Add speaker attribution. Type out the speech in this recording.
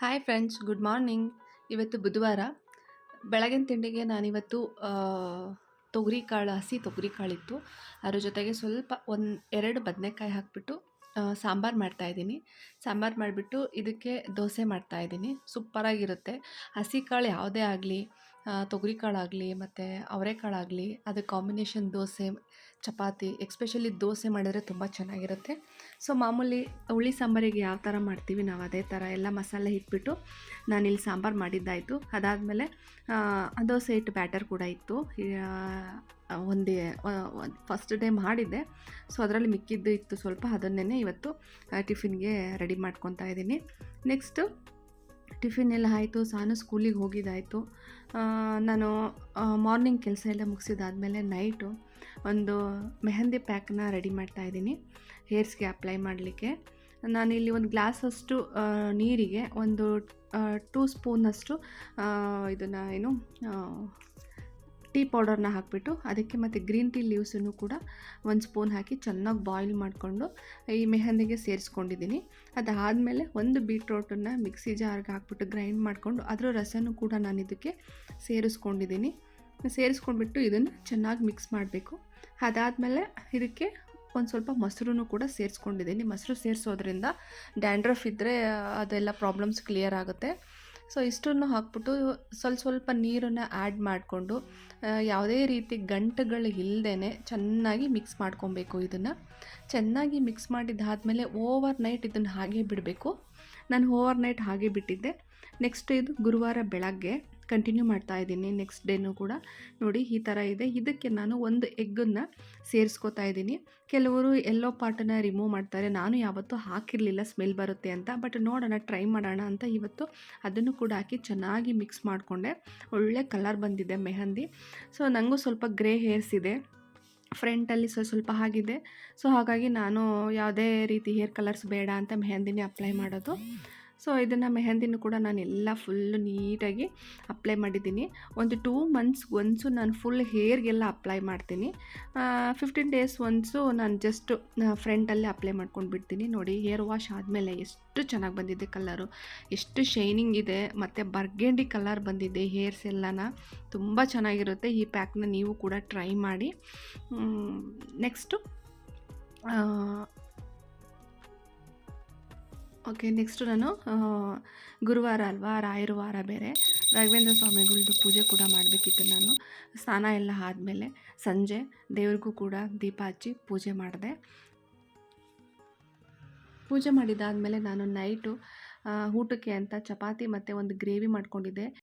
Speaker 1: Hi friends good morning ಇವತ್ತು ಬುಧವಾರ. ಬೆಳಗಿನ ತಿಂಡಿಗೆ ನಾನಿವತ್ತು ತೊಗರಿ ಕಾಳು, ಹಸಿ ತೊಗರಿ ಕಾಳಿತ್ತು. ಅದ್ರ ಜೊತೆಗೆ ಸ್ವಲ್ಪ ಒಂದು ಎರಡು ಬದನೆಕಾಯಿ ಹಾಕಿಬಿಟ್ಟು ಸಾಂಬಾರು ಮಾಡ್ತಾಯಿದ್ದೀನಿ ಸಾಂಬಾರು ಮಾಡಿಬಿಟ್ಟು ಇದಕ್ಕೆ ದೋಸೆ ಮಾಡ್ತಾಯಿದ್ದೀನಿ ಸೂಪರಾಗಿರುತ್ತೆ. ಹಸಿ ಕಾಳು ಯಾವುದೇ ಆಗಲಿ ತೊಗರಿ ಕಾಳಾಗಲಿ ಮತ್ತು ಅವರೆಕಾಳಾಗಲಿ ಅದು ಕಾಂಬಿನೇಷನ್ ದೋಸೆ, ಚಪಾತಿ ಎಕ್ಸ್ಪೆಷಲಿ ದೋಸೆ ಮಾಡಿದರೆ ತುಂಬ ಚೆನ್ನಾಗಿರುತ್ತೆ. ಸೊ ಮಾಮೂಲಿ ಹುಳಿ ಸಾಂಬಾರಿಗೆ ಯಾವ ಥರ ಮಾಡ್ತೀವಿ ನಾವು ಅದೇ ಥರ ಎಲ್ಲ ಮಸಾಲೆ ಇಟ್ಬಿಟ್ಟು ನಾನಿಲ್ಲಿ ಸಾಂಬಾರು ಮಾಡಿದ್ದಾಯಿತು. ಅದಾದಮೇಲೆ ದೋಸೆ ಇಟ್ಟು ಬ್ಯಾಟರ್ ಕೂಡ ಇತ್ತು. ಒಂದೇ ಫಸ್ಟ್ ಡೇ ಮಾಡಿದ್ದೆ. ಸೊ ಅದರಲ್ಲಿ ಮಿಕ್ಕಿದ್ದು ಇತ್ತು ಸ್ವಲ್ಪ ಅದನ್ನೇ ಇವತ್ತು ಟಿಫಿನ್ಗೆ ರೆಡಿ ಮಾಡ್ಕೊತಾ ಇದ್ದೀನಿ. ನೆಕ್ಸ್ಟು ಟಿಫಿನ್ ಎಲ್ಲ ಆಯಿತು, ಸಾನು ಸ್ಕೂಲಿಗೆ ಹೋಗಿದ್ದಾಯಿತು. ನಾನು ಮಾರ್ನಿಂಗ್ ಕೆಲಸ ಎಲ್ಲ ಮುಗಿಸಿದಾದಮೇಲೆ ನೈಟು ಒಂದು ಮೆಹಂದಿ ಪ್ಯಾಕ್ನ ರೆಡಿ ಮಾಡ್ತಾ ಇದ್ದೀನಿ ಹೇರ್ಸ್ಗೆ ಅಪ್ಲೈ ಮಾಡಲಿಕ್ಕೆ. ನಾನಿಲ್ಲಿ ಒಂದು ಗ್ಲಾಸಷ್ಟು ನೀರಿಗೆ ಒಂದು ಟೂ ಸ್ಪೂನಷ್ಟು ಇದನ್ನು ಏನು ಟೀ ಪೌಡರ್ನ ಹಾಕಿಬಿಟ್ಟು ಅದಕ್ಕೆ ಮತ್ತು ಗ್ರೀನ್ ಟೀ ಲೀವ್ಸನ್ನು ಕೂಡ ಒಂದು ಸ್ಪೂನ್ ಹಾಕಿ ಚೆನ್ನಾಗಿ ಬಾಯ್ಲ್ ಮಾಡಿಕೊಂಡು ಈ ಮೆಹಂದಿಗೆ ಸೇರಿಸ್ಕೊಂಡಿದ್ದೀನಿ. ಅದಾದಮೇಲೆ ಒಂದು ಬೀಟ್ರೋಟನ್ನು ಮಿಕ್ಸಿ ಜಾರ್ಗೆ ಹಾಕ್ಬಿಟ್ಟು ಗ್ರೈಂಡ್ ಮಾಡಿಕೊಂಡು ಅದರ ರಸನೂ ಕೂಡ ನಾನು ಇದಕ್ಕೆ ಸೇರಿಸ್ಕೊಂಡಿದ್ದೀನಿ. ಸೇರಿಸ್ಕೊಂಡ್ಬಿಟ್ಟು ಇದನ್ನು ಚೆನ್ನಾಗಿ ಮಿಕ್ಸ್ ಮಾಡಬೇಕು. ಅದಾದಮೇಲೆ ಇದಕ್ಕೆ ಒಂದು ಸ್ವಲ್ಪ ಮೊಸರು ಕೂಡ ಸೇರಿಸ್ಕೊಂಡಿದ್ದೀನಿ. ಮೊಸರು ಸೇರಿಸೋದ್ರಿಂದ ಡ್ಯಾಂಡ್ರಫ್ ಇದ್ದರೆ ಅದೆಲ್ಲ ಪ್ರಾಬ್ಲಮ್ಸ್ ಕ್ಲಿಯರ್ ಆಗುತ್ತೆ. ಸೊ ಇಷ್ಟನ್ನು ಹಾಕ್ಬಿಟ್ಟು ಸ್ವಲ್ಪ ಸ್ವಲ್ಪ ನೀರನ್ನು ಆ್ಯಡ್ ಮಾಡಿಕೊಂಡು ಯಾವುದೇ ರೀತಿ ಗಂಟುಗಳು ಇಲ್ಲದೇ ಚೆನ್ನಾಗಿ ಮಿಕ್ಸ್ ಮಾಡ್ಕೊಬೇಕು ಇದನ್ನು. ಚೆನ್ನಾಗಿ ಮಿಕ್ಸ್ ಮಾಡಿದ್ದಾದಮೇಲೆ ಓವರ್ ನೈಟ್ ಇದನ್ನು ಹಾಗೆ ಬಿಡಬೇಕು. ನಾನು ಓವರ್ ನೈಟ್ ಹಾಗೆ ಬಿಟ್ಟಿದ್ದೆ. ನೆಕ್ಸ್ಟ್ ಇದು ಗುರುವಾರ ಬೆಳಗ್ಗೆ. ಕಂಟಿನ್ಯೂ ಮಾಡ್ತಾ ಇದ್ದೀನಿ ನೆಕ್ಸ್ಟ್ ಡೇನೂ ಕೂಡ. ನೋಡಿ, ಈ ಥರ ಇದೆ. ಇದಕ್ಕೆ ನಾನು ಒಂದು ಎಗ್ಗನ್ನು ಸೇರಿಸ್ಕೊತಾ ಇದ್ದೀನಿ. ಕೆಲವರು ಎಲ್ಲೋ ಪಾರ್ಟನ್ನು ರಿಮೂವ್ ಮಾಡ್ತಾರೆ. ನಾನು ಯಾವತ್ತೂ ಹಾಕಿರಲಿಲ್ಲ ಸ್ಮೆಲ್ ಬರುತ್ತೆ ಅಂತ. ಬಟ್ ನೋಡೋಣ ಟ್ರೈ ಮಾಡೋಣ ಅಂತ ಇವತ್ತು ಅದನ್ನು ಕೂಡ ಹಾಕಿ ಚೆನ್ನಾಗಿ ಮಿಕ್ಸ್ ಮಾಡಿಕೊಂಡೆ. ಒಳ್ಳೆ ಕಲರ್ ಬಂದಿದೆ ಮೆಹಂದಿ. ಸೊ ನನಗೂ ಸ್ವಲ್ಪ ಗ್ರೇ ಹೇರ್ಸ್ ಇದೆ. ಫ್ರಂಟಲ್ಲಿ ಸ್ವಲ್ಪ ಸ್ವಲ್ಪ ಆಗಿದೆ ಸೊ ಹಾಗಾಗಿ ನಾನು ಯಾವುದೇ ರೀತಿ ಹೇರ್ ಕಲರ್ಸ್ ಬೇಡ ಅಂತ ಮೆಹಂದಿನೇ ಅಪ್ಲೈ ಮಾಡೋದು. ಸೊ, ಇದನ್ನು ಮೆಹಂದಿನೂ ಕೂಡ ನಾನು ಎಲ್ಲ ಫುಲ್ಲು ನೀಟಾಗಿ ಅಪ್ಲೈ ಮಾಡಿದ್ದೀನಿ. ಒಂದು ಟೂ ಮಂತ್ಸ್ ಒನ್ಸು ನಾನು ಫುಲ್ ಹೇರ್ಗೆಲ್ಲ ಅಪ್ಲೈ ಮಾಡ್ತೀನಿ. ಫಿಫ್ಟೀನ್ ಡೇಸ್ ಒನ್ಸು ನಾನು ಜಸ್ಟ್ ಫ್ರಂಟಲ್ಲೇ ಅಪ್ಲೈ ಮಾಡ್ಕೊಂಡು ಬಿಡ್ತೀನಿ. ನೋಡಿ ಹೇರ್ ವಾಶ್ ಆದಮೇಲೆ ಎಷ್ಟು ಚೆನ್ನಾಗಿ ಬಂದಿದೆ ಕಲರು ಎಷ್ಟು ಶೈನಿಂಗ್ ಇದೆ. ಮತ್ತು ಬರ್ಗೆಂಡಿ ಕಲರ್ ಬಂದಿದೆ ಹೇರ್ಸ್ ಎಲ್ಲನ. ತುಂಬ ಚೆನ್ನಾಗಿರುತ್ತೆ. ಈ ಪ್ಯಾಕ್ನ ನೀವು ಕೂಡ ಟ್ರೈ ಮಾಡಿ. ನೆಕ್ಸ್ಟು ಓಕೆ ನೆಕ್ಸ್ಟು ನಾನು ಗುರುವಾರ ಅಲ್ವಾ ರಾಯರ ವಾರ ಬೇರೆ, ರಾಘವೇಂದ್ರ ಸ್ವಾಮಿಗಳದ್ದು ಪೂಜೆ ಕೂಡ ಮಾಡಬೇಕಿತ್ತು ನಾನು. ಸ್ನಾನ ಎಲ್ಲ ಆದಮೇಲೆ ಸಂಜೆ ದೇವ್ರಿಗೂ ಕೂಡ ದೀಪ ಹಚ್ಚಿ ಪೂಜೆ ಮಾಡಿದೆ. ಪೂಜೆ ಮಾಡಿದ್ದಾದಮೇಲೆ ನಾನು ನೈಟು ಊಟಕ್ಕೆ ಅಂತ ಚಪಾತಿ ಮತ್ತು ಒಂದು ಗ್ರೇವಿ ಮಾಡ್ಕೊಂಡಿದ್ದೆ.